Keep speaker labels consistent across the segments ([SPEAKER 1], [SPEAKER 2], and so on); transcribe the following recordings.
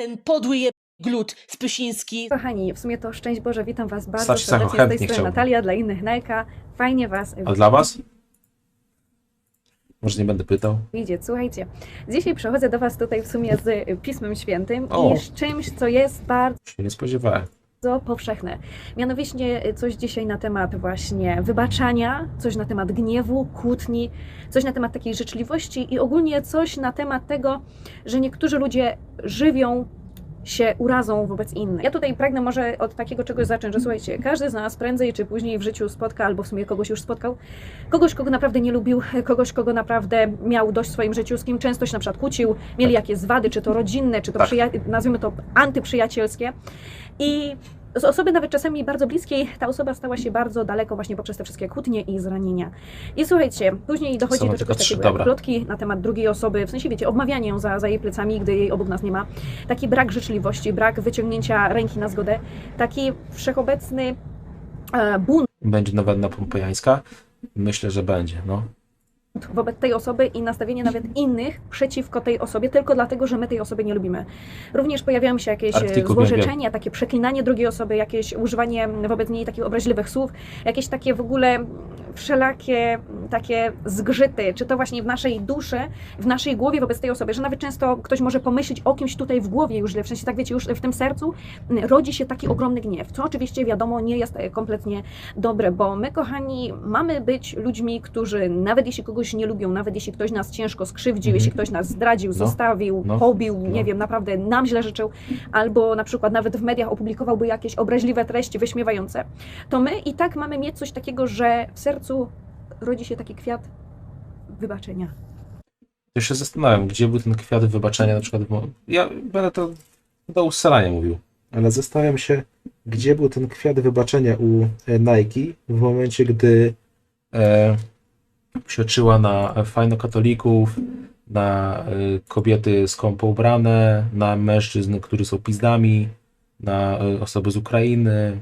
[SPEAKER 1] ten podły je glut Spysiński.
[SPEAKER 2] Kochani, w sumie to szczęść Boże, witam Was bardzo
[SPEAKER 3] Sacho,
[SPEAKER 2] serdecznie z tej strony
[SPEAKER 3] chciałbym.
[SPEAKER 2] Natalia, dla innych Nelka. Fajnie Was
[SPEAKER 3] A dla was? Może nie będę pytał.
[SPEAKER 2] widzieć. Słuchajcie, dzisiaj przychodzę do Was tutaj w sumie z Pismem Świętym
[SPEAKER 3] O.
[SPEAKER 2] i z czymś, co jest bardzo
[SPEAKER 3] Się nie spodziewałem.
[SPEAKER 2] Powszechne. Mianowicie y, coś dzisiaj na temat właśnie wybaczania, coś na temat gniewu, kłótni, coś na temat takiej życzliwości i ogólnie coś na temat tego, że niektórzy ludzie żywią się urazą wobec innych. Ja tutaj pragnę może od takiego czegoś zacząć, że słuchajcie, każdy z nas prędzej czy później w życiu spotka, albo w sumie kogoś już spotkał, kogoś, kogo naprawdę nie lubił, kogoś, kogo naprawdę miał dość w swoim życiu, z kim często się na przykład kłócił, mieli jakieś zwady, czy to rodzinne, czy to
[SPEAKER 3] Tak.
[SPEAKER 2] nazwijmy to antyprzyjacielskie. I z osoby nawet czasami bardzo bliskiej, ta osoba stała się bardzo daleko właśnie poprzez te wszystkie kłótnie i zranienia. I słuchajcie, później dochodzi
[SPEAKER 3] Są
[SPEAKER 2] do czegoś takiego jak plotki na temat drugiej osoby, w sensie wiecie, obmawianie ją za, za jej plecami, gdy jej obok nas nie ma. Taki brak życzliwości, brak wyciągnięcia ręki na zgodę, taki wszechobecny e, bunt
[SPEAKER 3] Będzie nowenna pompejańska? Myślę, że będzie, no.
[SPEAKER 2] Wobec tej osoby i nastawienie nawet innych przeciwko tej osobie, tylko dlatego, że my tej osoby nie lubimy. Również pojawiają się jakieś e,
[SPEAKER 3] Arktyku,
[SPEAKER 2] złorzeczenia, takie przeklinanie drugiej osoby, jakieś używanie wobec niej takich obraźliwych słów, jakieś takie w ogóle wszelakie takie zgrzyty, czy to właśnie w naszej duszy, w naszej głowie wobec tej osoby, że nawet często ktoś może pomyśleć o kimś tutaj w głowie już źle, w sensie tak wiecie, już w tym sercu m, rodzi się taki ogromny gniew, co oczywiście wiadomo nie jest e, kompletnie dobre, bo my kochani mamy być ludźmi, którzy nawet jeśli kogoś nie lubią, nawet jeśli ktoś nas ciężko skrzywdził,
[SPEAKER 3] Mhm.
[SPEAKER 2] jeśli ktoś nas zdradził,
[SPEAKER 3] No.
[SPEAKER 2] zostawił,
[SPEAKER 3] No.
[SPEAKER 2] pobił,
[SPEAKER 3] No.
[SPEAKER 2] nie wiem, naprawdę nam źle życzył, albo na przykład nawet w mediach opublikowałby jakieś obraźliwe treści wyśmiewające, to my i tak mamy mieć coś takiego, że w sercu rodzi się taki kwiat wybaczenia.
[SPEAKER 3] Ja się zastanawiam, gdzie był ten kwiat wybaczenia na przykład. Bo ja będę to do ustalania mówił. Ale zastanawiam się, gdzie był ten kwiat wybaczenia u e, Nike w momencie, gdy e, psioczyła na fajnokatolików, na e, kobiety skąpo ubrane, na mężczyzn, którzy są pizdami, na e, osoby z Ukrainy,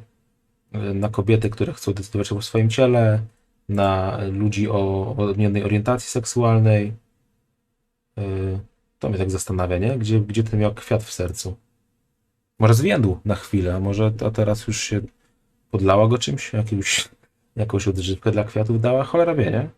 [SPEAKER 3] e, na kobiety, które chcą decydować o swoim ciele, na ludzi o odmiennej orientacji seksualnej. To mnie tak zastanawia, nie? Gdzie, gdzie ten miał kwiat w sercu? Może zwiędł na chwilę, a może a teraz już się podlała go czymś? Jakąś, jakąś odżywkę dla kwiatów dała? Cholera wie, nie?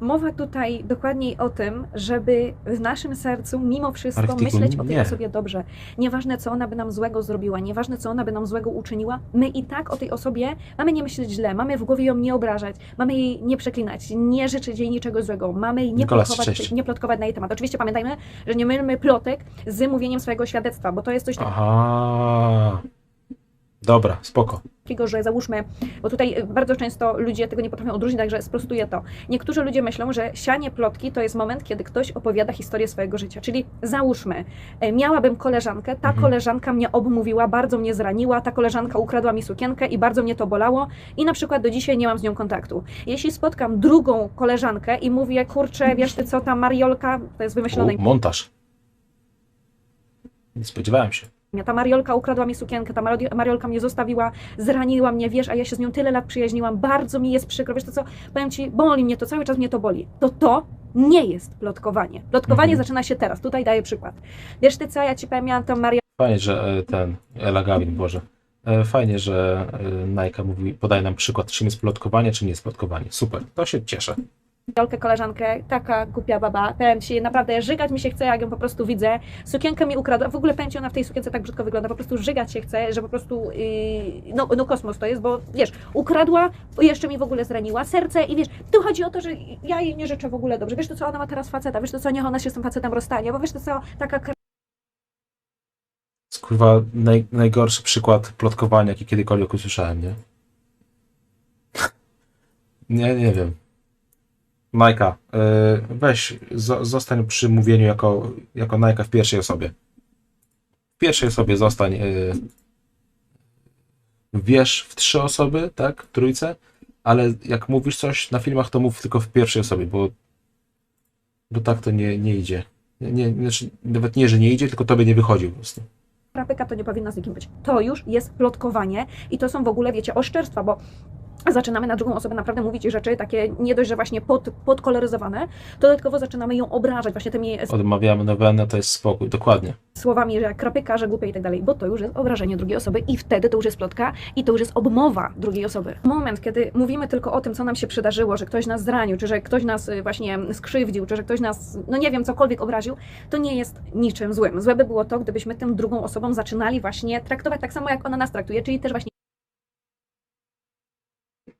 [SPEAKER 2] Mowa tutaj dokładniej o tym, żeby w naszym sercu mimo wszystko myśleć o tej
[SPEAKER 3] nie.
[SPEAKER 2] osobie dobrze. Nieważne, co ona by nam złego zrobiła, nieważne, co ona by nam złego uczyniła, my i tak o tej osobie mamy nie myśleć źle, mamy w głowie ją nie obrażać, mamy jej nie przeklinać, nie życzyć jej niczego złego, mamy jej nie,
[SPEAKER 3] Nikolas,
[SPEAKER 2] plotkować, nie plotkować na jej temat. Oczywiście pamiętajmy, że nie mylmy plotek z mówieniem swojego świadectwa, bo to jest coś
[SPEAKER 3] Aha. Dobra, spoko.
[SPEAKER 2] takiego, że załóżmy, bo tutaj y, bardzo często ludzie tego nie potrafią odróżnić, także sprostuję to. Niektórzy ludzie myślą, że sianie plotki to jest moment, kiedy ktoś opowiada historię swojego życia. Czyli załóżmy, e, miałabym koleżankę, ta
[SPEAKER 3] Mhm.
[SPEAKER 2] koleżanka mnie obmówiła, bardzo mnie zraniła, ta koleżanka ukradła mi sukienkę i bardzo mnie to bolało i na przykład do dzisiaj nie mam z nią kontaktu. Jeśli spotkam drugą koleżankę i mówię, kurczę, wiesz ty co, ta Mariolka, to jest wymyślone
[SPEAKER 3] U, montaż. Nie spodziewałem się.
[SPEAKER 2] Ta Mariolka ukradła mi sukienkę, ta Mariolka mnie zostawiła, zraniła mnie, wiesz, a ja się z nią tyle lat przyjaźniłam, bardzo mi jest przykro, wiesz to co, powiem Ci, boli mnie to, cały czas mnie to boli. To to nie jest plotkowanie. Plotkowanie
[SPEAKER 3] Mhm.
[SPEAKER 2] zaczyna się teraz, tutaj daję przykład. Wiesz Ty co, ja Ci powiem, miałam tą Mariolkę
[SPEAKER 3] Fajnie, że e, ten, Ela Gawin, Boże. E, Fajnie, że e, Nike mówi, podaje nam przykład, czym jest plotkowanie, czym nie jest plotkowanie. Super, to się cieszę.
[SPEAKER 2] Koleżankę, taka głupia baba, powiem Ci, naprawdę żygać mi się chce, jak ją po prostu widzę. Sukienkę mi ukradła, w ogóle powiem ona w tej sukience tak brzydko wygląda, po prostu żygać się chce, że po prostu, yy, no, no kosmos to jest, bo wiesz, ukradła, jeszcze mi w ogóle zraniła serce i wiesz, tu chodzi o to, że ja jej nie życzę w ogóle dobrze, wiesz to co, ona ma teraz faceta, wiesz to co, niech ona się z tym facetem rozstanie, bo wiesz to co, taka
[SPEAKER 3] kurwa naj, najgorszy przykład plotkowania, jaki kiedykolwiek usłyszałem, nie? nie, nie wiem. Majka, y, weź, zo, zostań przy mówieniu jako, jako Najka w pierwszej osobie. W pierwszej osobie zostań. y, Wiesz w trzy osoby, tak? W trójce, ale jak mówisz coś na filmach, to mów tylko w pierwszej osobie, bo, bo tak to nie, nie idzie. Nie, znaczy, nawet nie, że nie idzie, tylko tobie nie wychodzi po prostu.
[SPEAKER 2] krapyka to nie powinna z nikim być. To już jest plotkowanie i to są w ogóle, wiecie, oszczerstwa, bo zaczynamy na drugą osobę naprawdę mówić rzeczy takie nie dość, że właśnie pod, podkoloryzowane, to dodatkowo zaczynamy ją obrażać właśnie tymi
[SPEAKER 3] Odmawiamy nowenę, to jest spokój, dokładnie.
[SPEAKER 2] słowami, że jak krapyka, że głupie i tak dalej, bo to już jest obrażenie drugiej osoby i wtedy to już jest plotka i to już jest obmowa drugiej osoby. Moment, kiedy mówimy tylko o tym, co nam się przydarzyło, że ktoś nas zranił, czy że ktoś nas y, właśnie skrzywdził, czy że ktoś nas, no nie wiem, cokolwiek obraził, to nie jest niczym złym. Złe by było to, gdybyśmy tym drugą osobą zaczynali właśnie traktować tak samo, jak ona nas traktuje, czyli też właśnie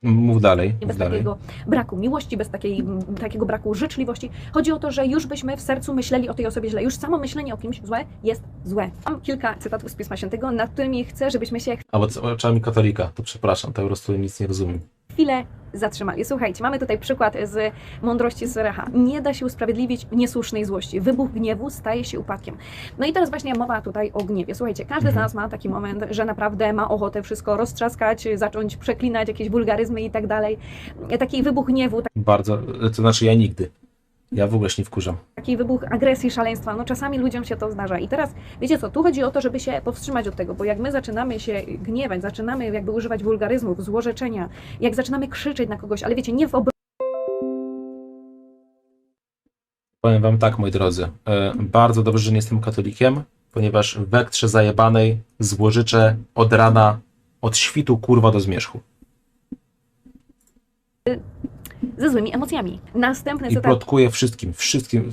[SPEAKER 3] Mów dalej,
[SPEAKER 2] bez
[SPEAKER 3] mów dalej.
[SPEAKER 2] takiego braku miłości, bez takiej, takiego braku życzliwości. Chodzi o to, że już byśmy w sercu myśleli o tej osobie źle. Już samo myślenie o kimś złe jest złe. Mam kilka cytatów z Pisma Świętego, nad którymi chcę, żebyśmy się
[SPEAKER 3] A bo co- oczami katolika, to przepraszam, to po prostu nic nie rozumiem.
[SPEAKER 2] Chwilę zatrzymali. Słuchajcie, mamy tutaj przykład z mądrości Serecha. Nie da się usprawiedliwić niesłusznej złości. Wybuch gniewu staje się upadkiem. No i teraz właśnie mowa tutaj o gniewie. Słuchajcie, każdy z
[SPEAKER 3] Mhm.
[SPEAKER 2] nas ma taki moment, że naprawdę ma ochotę wszystko roztrzaskać, zacząć przeklinać jakieś wulgaryzmy i tak dalej. Taki wybuch gniewu,
[SPEAKER 3] Bardzo, to znaczy ja nigdy. Ja w ogóle się nie wkurzam.
[SPEAKER 2] taki wybuch agresji, szaleństwa. No czasami ludziom się to zdarza. I teraz, wiecie co, tu chodzi o to, żeby się powstrzymać od tego, bo jak my zaczynamy się gniewać, zaczynamy jakby używać wulgaryzmów, złorzeczenia, jak zaczynamy krzyczeć na kogoś, ale wiecie, nie w
[SPEAKER 3] Powiem wam tak, moi drodzy. E, bardzo dobrze, że nie jestem katolikiem, ponieważ w ektrze zajebanej złożyczę od rana, od świtu kurwa do zmierzchu.
[SPEAKER 2] Ze złymi emocjami. Następny
[SPEAKER 3] I
[SPEAKER 2] cytat
[SPEAKER 3] plotkuję wszystkim, wszystkim,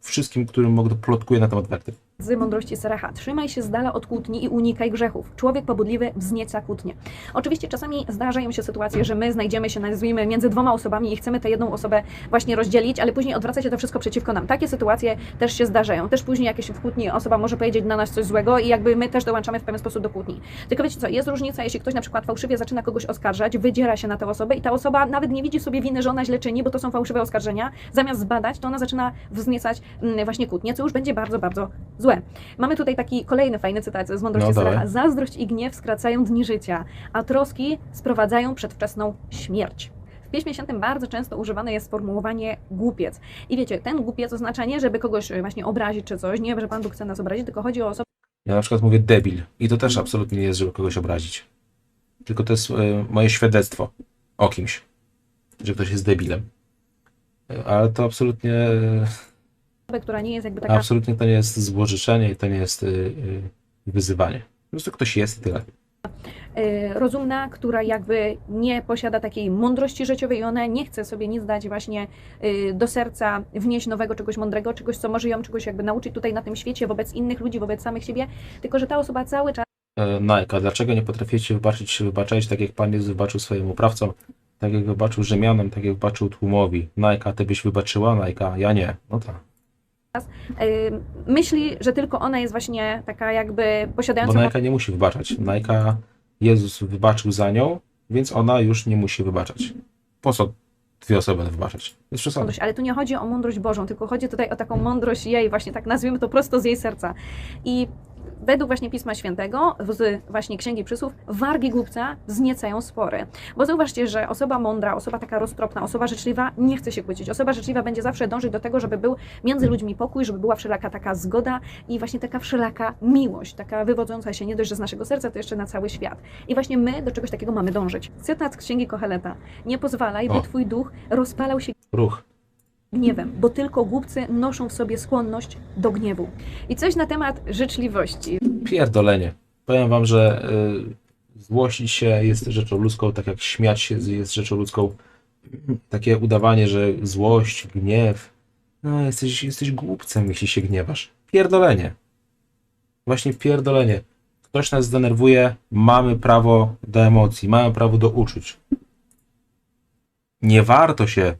[SPEAKER 3] wszystkim, którym mogę, plotkuję na temat wekty.
[SPEAKER 2] Z mądrości Serecha. Trzymaj się z dala od kłótni i unikaj grzechów. Człowiek pobudliwy wznieca kłótnię. Oczywiście czasami zdarzają się sytuacje, że my znajdziemy się, nazwijmy, między dwoma osobami i chcemy tę jedną osobę właśnie rozdzielić, ale później odwraca się to wszystko przeciwko nam. Takie sytuacje też się zdarzają. Też później jakieś w kłótni osoba może powiedzieć na nas coś złego i jakby my też dołączamy w pewien sposób do kłótni. Tylko wiecie co, jest różnica, jeśli ktoś na przykład fałszywie zaczyna kogoś oskarżać, wydziera się na tę osobę i ta osoba nawet nie widzi sobie winy, że ona źle czyni, bo to są fałszywe oskarżenia. Zamiast zbadać, to ona zaczyna wzniecać mm, właśnie kłótnię, co już będzie bardzo, bardzo złe. Mamy tutaj taki kolejny fajny cytat z mądrości
[SPEAKER 3] No, dawaj.
[SPEAKER 2] Serecha. Zazdrość i gniew skracają dni życia, a troski sprowadzają przedwczesną śmierć. W Piśmie Świętym bardzo często używane jest sformułowanie głupiec. I wiecie, ten głupiec oznacza nie, żeby kogoś e, właśnie obrazić czy coś, nie, że Pan Bóg chce nas obrazić, tylko chodzi o osobę,
[SPEAKER 3] Ja na przykład mówię debil i to też absolutnie nie jest, żeby kogoś obrazić. Tylko to jest e, moje świadectwo o kimś, że ktoś jest debilem. E, Ale to absolutnie,
[SPEAKER 2] która nie jest jakby taka
[SPEAKER 3] absolutnie to nie jest złożyczenie i to nie jest e, e, wyzywanie. Po prostu ktoś jest i tyle.
[SPEAKER 2] e, rozumna, która jakby nie posiada takiej mądrości życiowej i ona nie chce sobie nic dać właśnie do serca, wnieść nowego czegoś mądrego, czegoś, co może ją czegoś jakby nauczyć tutaj na tym świecie, wobec innych ludzi, wobec samych siebie, tylko że ta osoba cały czas
[SPEAKER 3] E, Nike, a dlaczego nie potraficie wybaczyć się wybaczać, tak jak Pan Jezus wybaczył swoim oprawcom, tak jak wybaczył Rzymianom, tak jak wybaczył tłumowi? Nike, a ty byś wybaczyła? Nike, ja nie. No tak.
[SPEAKER 2] Y, myśli, że tylko ona jest właśnie taka jakby
[SPEAKER 3] Bo
[SPEAKER 2] posiadająca
[SPEAKER 3] Nike nie musi wybaczać. Nike Jezus wybaczył za nią, więc ona już nie musi wybaczać. Po co dwie osoby będą wybaczać? Jest
[SPEAKER 2] mądrość, ale tu nie chodzi o mądrość Bożą, tylko chodzi tutaj o taką mądrość jej, właśnie tak nazwijmy to prosto z jej serca. I według właśnie Pisma Świętego, z właśnie Księgi Przysłów, wargi głupca wzniecają spory. Bo zauważcie, że osoba mądra, osoba taka roztropna, osoba życzliwa nie chce się kłócić. Osoba życzliwa będzie zawsze dążyć do tego, żeby był między ludźmi pokój, żeby była wszelaka taka zgoda i właśnie taka wszelaka miłość, taka wywodząca się nie dość, że z naszego serca, to jeszcze na cały świat. I właśnie my do czegoś takiego mamy dążyć. Cytat z Księgi Koheleta. Nie pozwalaj, by
[SPEAKER 3] O.
[SPEAKER 2] twój duch rozpalał się
[SPEAKER 3] Ruch.
[SPEAKER 2] Gniewem, bo tylko głupcy noszą w sobie skłonność do gniewu. I coś na temat życzliwości.
[SPEAKER 3] Pierdolenie. Powiem wam, że y, złościć się jest rzeczą ludzką, tak jak śmiać się jest rzeczą ludzką. Takie udawanie, że złość, gniew. No, jesteś, jesteś głupcem, jeśli się gniewasz. Pierdolenie. Właśnie pierdolenie. Ktoś nas zdenerwuje, mamy prawo do emocji, mamy prawo do uczuć. Nie warto się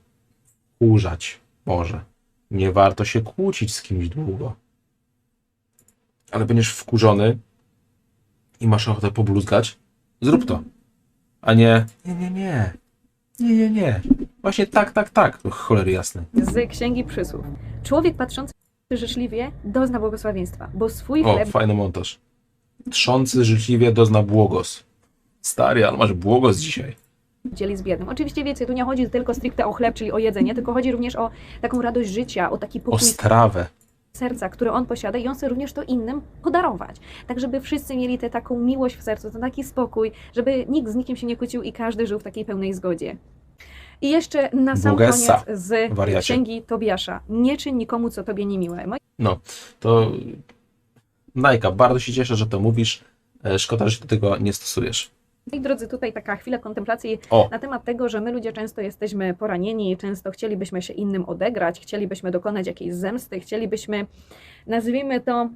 [SPEAKER 3] kurzać, może. Nie warto się kłócić z kimś długo ale będziesz wkurzony i masz ochotę pobluzgać, zrób to. A nie, nie, nie, nie, nie, nie, nie. Właśnie tak, tak, tak, to cholery jasne.
[SPEAKER 2] Z Księgi Przysłów. Człowiek patrzący życzliwie dozna błogosławieństwa, bo swój
[SPEAKER 3] O,
[SPEAKER 2] chleb
[SPEAKER 3] fajny montaż. Trzący życzliwie dozna błogos. Stary, ale masz błogos dzisiaj.
[SPEAKER 2] Dzieli z biednym. Oczywiście wiecie, tu nie chodzi tylko stricte o chleb, czyli o jedzenie, tylko chodzi również o taką radość życia, o taki
[SPEAKER 3] O
[SPEAKER 2] pokój
[SPEAKER 3] strawę.
[SPEAKER 2] serca, które on posiada i on chce również to innym podarować. Tak, żeby wszyscy mieli tę taką miłość w sercu, ten taki spokój, żeby nikt z nikim się nie kłócił i każdy żył w takiej pełnej zgodzie. I jeszcze na sam
[SPEAKER 3] Bogessa,
[SPEAKER 2] koniec z
[SPEAKER 3] wariacie.
[SPEAKER 2] księgi Tobiasza. Nie czyń nikomu, co tobie niemiłe. Moi
[SPEAKER 3] No, to Najka, bardzo się cieszę, że to mówisz. E, Szkoda, że się do tego nie stosujesz.
[SPEAKER 2] Moi drodzy, tutaj taka chwila kontemplacji
[SPEAKER 3] O,
[SPEAKER 2] na temat tego, że my ludzie często jesteśmy poranieni, często chcielibyśmy się innym odegrać, chcielibyśmy dokonać jakiejś zemsty, chcielibyśmy, nazwijmy to,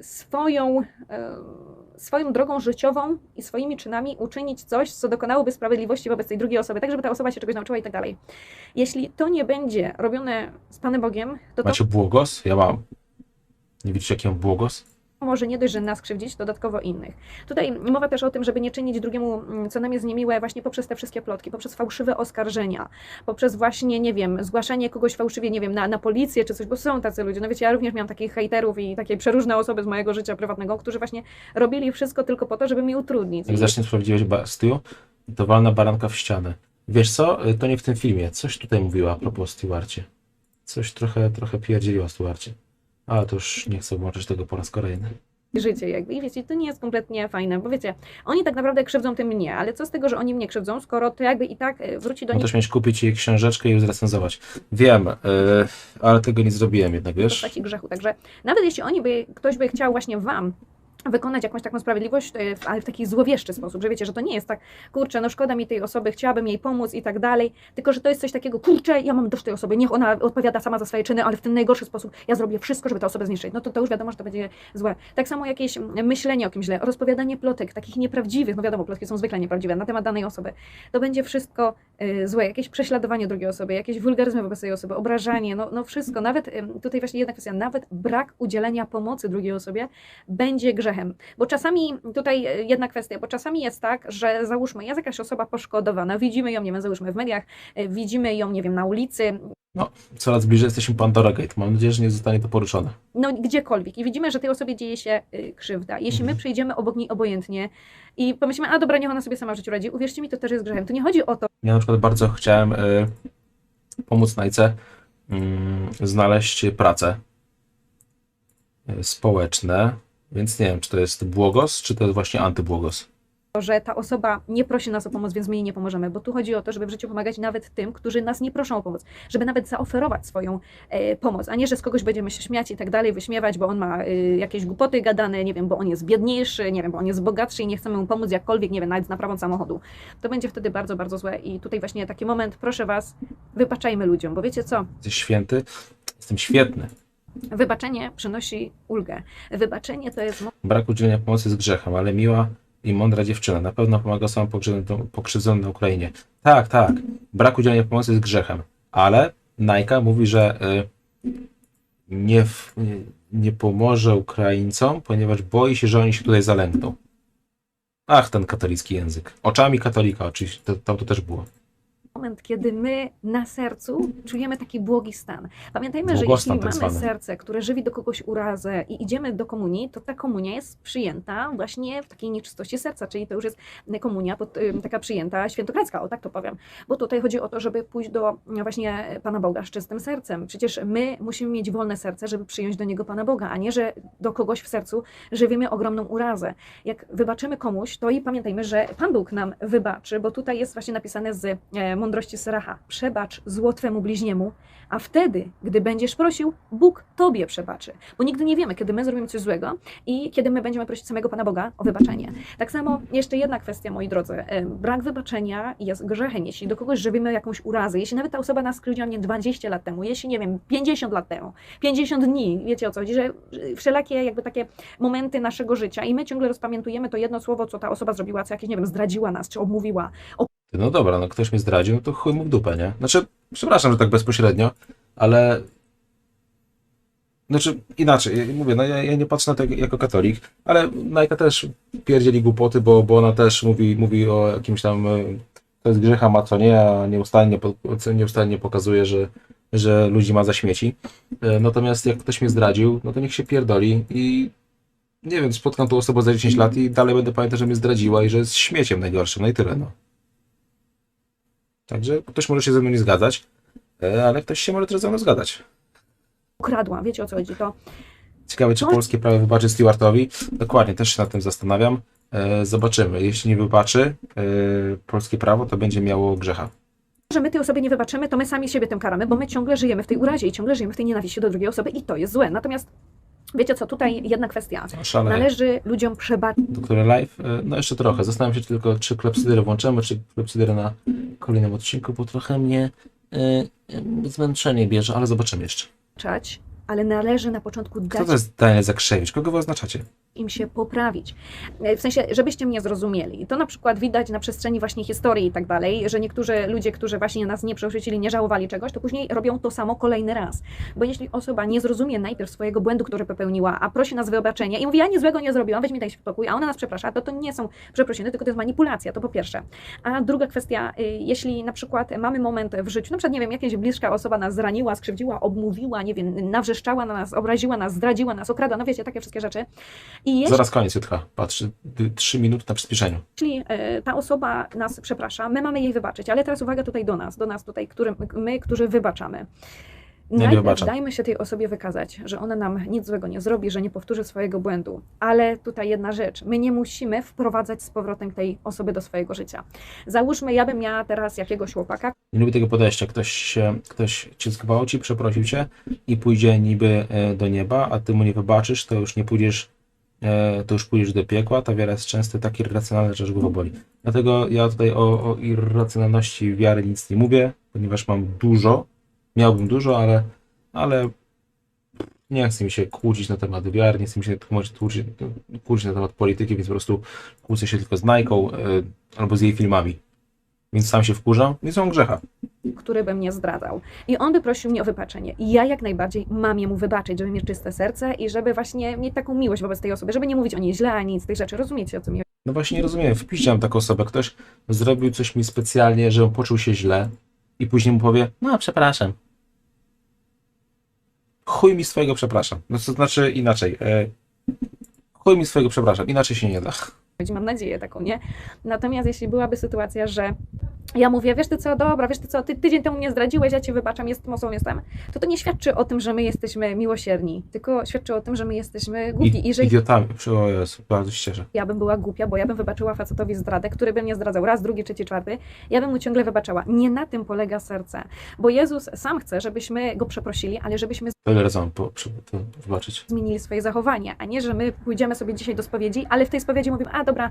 [SPEAKER 2] swoją, e, swoją drogą życiową i swoimi czynami uczynić coś, co dokonałoby sprawiedliwości wobec tej drugiej osoby, tak żeby ta osoba się czegoś nauczyła i tak dalej. Jeśli to nie będzie robione z Panem Bogiem, to to
[SPEAKER 3] macie błogos? Ja mam. Nie widzicie, jaki mam błogos?
[SPEAKER 2] Może nie dość, że nas krzywdzić, dodatkowo innych. Tutaj mowa też o tym, żeby nie czynić drugiemu, mm, co nam jest niemiłe, właśnie poprzez te wszystkie plotki, poprzez fałszywe oskarżenia, poprzez właśnie, nie wiem, zgłaszanie kogoś fałszywie, nie wiem, na, na policję czy coś, bo są tacy ludzie. No wiecie, ja również miałam takich hejterów i takie przeróżne osoby z mojego życia prywatnego, którzy właśnie robili wszystko tylko po to, żeby mi utrudnić.
[SPEAKER 3] Jak
[SPEAKER 2] I-
[SPEAKER 3] zacznie sprawdziłeś Bastiu, to walna baranka w ścianę. Wiesz co? E, To nie w tym filmie. Coś tutaj mówiła a propos Stewarcie. Coś trochę, trochę pierdzieliła o Stewarcie. Ale to już nie chcę włączyć tego po raz kolejny.
[SPEAKER 2] życie jakby. I wiecie, to nie jest kompletnie fajne, bo wiecie, oni tak naprawdę krzywdzą tym mnie, ale co z tego, że oni mnie krzywdzą, skoro to jakby i tak e, wróci do
[SPEAKER 3] No
[SPEAKER 2] nich
[SPEAKER 3] też miałeś kupić jej książeczkę i ją zrecenzować. Wiem, e, ale tego nie zrobiłem jednak,
[SPEAKER 2] w
[SPEAKER 3] wiesz?
[SPEAKER 2] postaci grzechu. Także nawet jeśli oni by, ktoś by chciał właśnie wam wykonać jakąś taką sprawiedliwość, e, ale w taki złowieszczy sposób, że wiecie, że to nie jest tak, kurczę, no szkoda mi tej osoby, chciałabym jej pomóc i tak dalej, tylko że to jest coś takiego, kurczę, ja mam dość tej osoby, niech ona odpowiada sama za swoje czyny, ale w ten najgorszy sposób ja zrobię wszystko, żeby tę osobę zniszczyć. No to, to już wiadomo, że to będzie złe. Tak samo jakieś myślenie o kimś źle, rozpowiadanie plotek, takich nieprawdziwych, no wiadomo, plotki są zwykle nieprawdziwe, na temat danej osoby. To będzie wszystko y, złe, jakieś prześladowanie drugiej osoby, jakieś wulgaryzmy wobec tej osoby, obrażanie, no, no wszystko, nawet ym, tutaj właśnie jedna kwestia, nawet brak udzielenia pomocy drugiej osobie będzie grzechem. Bo czasami, tutaj y, jedna kwestia, bo czasami jest tak, że załóżmy, jest jakaś osoba poszkodowana, widzimy ją, nie wiem, załóżmy w mediach, y, widzimy ją, nie wiem, na ulicy,
[SPEAKER 3] Coraz bliżej jesteśmy Pandora Gate. Mam nadzieję, że nie zostanie to poruszone.
[SPEAKER 2] no gdziekolwiek i widzimy, że tej osobie dzieje się y, krzywda. Jeśli my
[SPEAKER 3] Mhm.
[SPEAKER 2] przejdziemy obok niej obojętnie i pomyślimy, a dobra, niech ona sobie sama w życiu radzi, uwierzcie mi, to też jest grzechem. To nie chodzi o to,
[SPEAKER 3] Ja na przykład bardzo chciałem e, pomóc Najce mm, znaleźć pracę e, społeczne, więc nie wiem, czy to jest błogos, czy to jest właśnie antybłogos.
[SPEAKER 2] że ta osoba nie prosi nas o pomoc, więc my jej nie pomożemy, bo tu chodzi o to, żeby w życiu pomagać nawet tym, którzy nas nie proszą o pomoc, żeby nawet zaoferować swoją e, pomoc, a nie, że z kogoś będziemy się śmiać i tak dalej, wyśmiewać, bo on ma e, jakieś głupoty gadane, nie wiem, bo on jest biedniejszy, nie wiem, bo on jest bogatszy i nie chcemy mu pomóc jakkolwiek, nie wiem, nawet z naprawą samochodu. To będzie wtedy bardzo, bardzo złe i tutaj właśnie taki moment, proszę Was, wybaczajmy ludziom, bo wiecie co,
[SPEAKER 3] Jesteś święty? Jestem świetny.
[SPEAKER 2] Wybaczenie przynosi ulgę. Wybaczenie to jest
[SPEAKER 3] Brak udzielenia pomocy jest grzechem, ale miła i mądra dziewczyna na pewno pomaga osobom pokrzywdzonym- na Ukrainie. Tak, tak. Brak udzielenia pomocy jest grzechem, ale Najka mówi, że y, nie, nie, nie pomoże Ukraińcom, ponieważ boi się, że oni się tutaj zalękną. Ach, ten katolicki język. Oczami katolika, oczywiście, tam to też było.
[SPEAKER 2] Moment, kiedy my na sercu czujemy taki błogi stan. Pamiętajmy, że
[SPEAKER 3] Błogostan
[SPEAKER 2] jeśli
[SPEAKER 3] tak
[SPEAKER 2] mamy serce, które żywi do kogoś urazę i idziemy do komunii, to ta komunia jest przyjęta właśnie w takiej nieczystości serca, czyli to już jest komunia pod, taka przyjęta świętokradzka, o tak to powiem. Bo tutaj chodzi o to, żeby pójść do mm, właśnie Pana Boga z czystym sercem. Przecież my musimy mieć wolne serce, żeby przyjąć do Niego Pana Boga, a nie, że do kogoś w sercu żywimy ogromną urazę. Jak wybaczymy komuś, to i pamiętajmy, że Pan Bóg nam wybaczy, bo tutaj jest właśnie napisane z e, mądrości Syracha. Przebacz zło Twemu bliźniemu, a wtedy, gdy będziesz prosił, Bóg Tobie przebaczy. Bo nigdy nie wiemy, kiedy my zrobimy coś złego i kiedy my będziemy prosić samego Pana Boga o wybaczenie. Tak samo jeszcze jedna kwestia, moi drodzy. Brak wybaczenia jest grzechem. Jeśli do kogoś żywimy jakąś urazę, jeśli nawet ta osoba nas skrzywdziła nie 20 lat temu, jeśli nie wiem, 50 lat temu, 50 dni, wiecie o co chodzi, że wszelakie jakby takie momenty naszego życia i my ciągle rozpamiętujemy to jedno słowo, co ta osoba zrobiła, co jakieś, nie wiem, zdradziła nas, czy obmówiła,
[SPEAKER 3] No dobra, no ktoś mnie zdradził, to chuj mu w dupę, nie? Znaczy, przepraszam, że tak bezpośrednio, ale... Znaczy, inaczej, mówię, no ja, ja nie patrzę na to jako katolik, ale Najka też pierdzieli głupoty, bo, bo ona też mówi, mówi o jakimś tam, e, to jest grzechem, a co nie, a nieustannie, nieustannie pokazuje, że, że ludzi ma za śmieci. E, Natomiast jak ktoś mnie zdradził, no to niech się pierdoli i nie wiem, spotkam tą osobę za 10 lat i dalej będę pamiętał, że mnie zdradziła i że jest śmieciem najgorszym, no i tyle, no. Także ktoś może się ze mną nie zgadzać, e, ale ktoś się może też ze mną zgadzać.
[SPEAKER 2] ukradła. Wiecie o co chodzi? To
[SPEAKER 3] Ciekawe, czy
[SPEAKER 2] No.
[SPEAKER 3] polskie prawo wybaczy Stewartowi. Dokładnie, też się nad tym zastanawiam. E, Zobaczymy. Jeśli nie wybaczy e, polskie prawo, to będzie miało grzecha.
[SPEAKER 2] że my tej osobie nie wybaczymy, to my sami siebie tym karamy, bo my ciągle żyjemy w tej urazie i ciągle żyjemy w tej nienawiści do drugiej osoby i to jest złe. Natomiast wiecie co, tutaj jedna kwestia.
[SPEAKER 3] Szaleje.
[SPEAKER 2] Należy ludziom przebaczyć.
[SPEAKER 3] Doktor Live, e, no jeszcze trochę. Zastanawiam się tylko, czy klepsyderę włączymy, czy klepsyderę na kolejnym odcinku, bo trochę mnie e, e, zmęczenie bierze, ale zobaczymy jeszcze.
[SPEAKER 2] Ale należy na początku
[SPEAKER 3] Kto
[SPEAKER 2] dać
[SPEAKER 3] to jest Daniel Zakrzewicz? Kogo wy oznaczacie?
[SPEAKER 2] im się poprawić. E, W sensie, żebyście mnie zrozumieli. To na przykład widać na przestrzeni właśnie historii i tak dalej, że niektórzy ludzie, którzy właśnie nas nie przerzucili, nie żałowali czegoś, to później robią to samo kolejny raz. Bo jeśli osoba nie zrozumie najpierw swojego błędu, który popełniła, a prosi nas o wybaczenie i mówi, ja nic złego nie zrobiłam, weź mi daj spokój, a ona nas przeprasza, to to nie są przeprosiny, tylko to jest manipulacja, to po pierwsze. A druga kwestia, y, jeśli na przykład mamy moment w życiu, na przykład, nie wiem, jakaś bliska osoba nas zraniła, skrzywdziła, obmówiła, nie wiem, nawrzeszczała na nas, obraziła nas, zdradziła nas, okradła, no wiecie, takie wszystkie rzeczy. I jeśli
[SPEAKER 3] Zaraz koniec, Jutka. Patrz, y, trzy minuty na przyspieszeniu.
[SPEAKER 2] jeśli e, ta osoba nas przeprasza, my mamy jej wybaczyć, ale teraz uwaga tutaj do nas, do nas tutaj, którym, my, którzy wybaczamy. Najpierw dajmy się tej osobie wykazać, że ona nam nic złego nie zrobi, że nie powtórzy swojego błędu. Ale tutaj jedna rzecz, my nie musimy wprowadzać z powrotem tej osoby do swojego życia. Załóżmy, ja bym miała teraz jakiegoś chłopaka,
[SPEAKER 3] Nie lubię tego podejścia. Ktoś, ktoś cię zgwałci, przeprosił cię i pójdzie niby e, do nieba, a ty mu nie wybaczysz, to już nie pójdziesz, e, to już pójdziesz do piekła. Ta wiara jest często tak irracjonalna, że aż głowa boli. Dlatego ja tutaj o, o irracjonalności wiary nic nie mówię, ponieważ mam dużo, miałbym dużo, ale, ale nie chcę mi się kłócić na temat wiary, nie chcę mi się kłócić, kłócić na temat polityki, więc po prostu kłócę się tylko z Najką e, albo z jej filmami. Więc sam się wkurzam, więc mam grzecha.
[SPEAKER 2] który by mnie zdradzał. I on by prosił mnie o wybaczenie. I ja jak najbardziej mam jemu wybaczyć, żeby mieć czyste serce i żeby właśnie mieć taką miłość wobec tej osoby, żeby nie mówić o niej źle ani nic z tych rzeczy. Rozumiecie, o co mi
[SPEAKER 3] No właśnie nie rozumiem. Wpiszę taką osobę. Ktoś zrobił coś mi specjalnie, żebym poczuł się źle i później mu powie, no przepraszam. Chuj mi swojego przepraszam. No to znaczy inaczej. E, chuj mi swojego przepraszam. Inaczej się nie da.
[SPEAKER 2] mam nadzieję taką, nie? Natomiast jeśli byłaby sytuacja, że ja mówię, wiesz ty co, dobra, wiesz ty co, ty tydzień temu mnie zdradziłeś, ja cię wybaczam, jestem osobą, jestem, to to nie świadczy o tym, że my jesteśmy miłosierni, tylko świadczy o tym, że my jesteśmy głupi i że
[SPEAKER 3] Idiotami. Jezu, bardzo cieszę.
[SPEAKER 2] ja bym była głupia, bo ja bym wybaczyła facetowi zdradę, który by mnie zdradzał raz, drugi, trzeci, czwarty, ja bym mu ciągle wybaczała. Nie na tym polega serce, bo Jezus sam chce, żebyśmy go przeprosili, ale żebyśmy zmienili swoje zachowanie, a nie, że my pójdziemy sobie dzisiaj do spowiedzi, ale w tej spowiedzi mówimy, a dobra,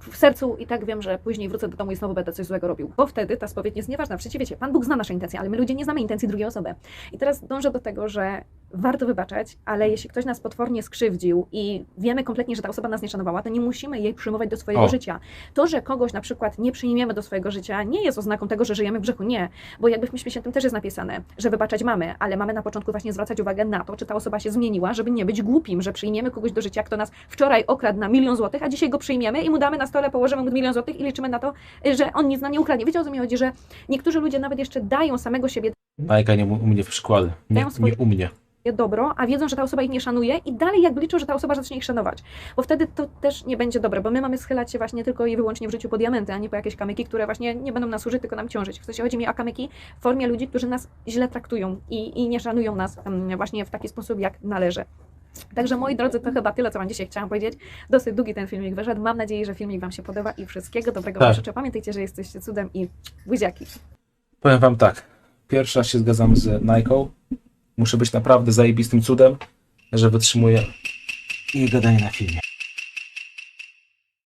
[SPEAKER 2] w sercu i tak wiem, że później wrócę do domu i znowu będę coś złego robił. Bo wtedy ta spowiedź jest nieważna. Przecież wiecie, Pan Bóg zna nasze intencje, ale my ludzie nie znamy intencji drugiej osoby. I teraz dążę do tego, że warto wybaczać, ale jeśli ktoś nas potwornie skrzywdził i wiemy kompletnie, że ta osoba nas nie szanowała, to nie musimy jej przyjmować do swojego
[SPEAKER 3] O.
[SPEAKER 2] życia. To, że kogoś na przykład nie przyjmiemy do swojego życia, nie jest oznaką tego, że żyjemy w grzechu. Nie, bo jakby w Piśmie Świętym też jest napisane, że wybaczać mamy, ale mamy na początku właśnie zwracać uwagę na to, czy ta osoba się zmieniła, żeby nie być głupim, że przyjmiemy kogoś do życia, kto nas wczoraj okradł na milion złotych, a dzisiaj go przyjmiemy i mu damy na stole, położymy mu milion złotych i liczymy na to, że on nic nam nie ukradnie. Wiecie o co mi chodzi, że niektórzy ludzie nawet jeszcze dają samego siebie
[SPEAKER 3] Majka nie u mnie w przykłady. Nie, nie u mnie.
[SPEAKER 2] Dobro, a wiedzą, że ta osoba ich nie szanuje i dalej jakby liczą, że ta osoba zacznie ich szanować. Bo wtedy to też nie będzie dobre, bo my mamy schylać się właśnie tylko i wyłącznie w życiu po diamenty, a nie po jakieś kamyki, które właśnie nie będą nas służyć, tylko nam ciążyć. W sensie chodzi mi o kamyki w formie ludzi, którzy nas źle traktują i, i nie szanują nas właśnie w taki sposób, jak należy. Także moi drodzy, to chyba tyle, co Wam dzisiaj chciałam powiedzieć. Dosyć długi ten filmik wyszedł. Mam nadzieję, że filmik Wam się podoba i wszystkiego dobrego Wam
[SPEAKER 3] Tak.
[SPEAKER 2] życzę. Pamiętajcie, że jesteście cudem i buziaki.
[SPEAKER 3] Powiem wam tak. Pierwszy raz się zgadzam z Najką. Muszę być naprawdę zajebistym cudem, że wytrzymuję jej gadanie na filmie.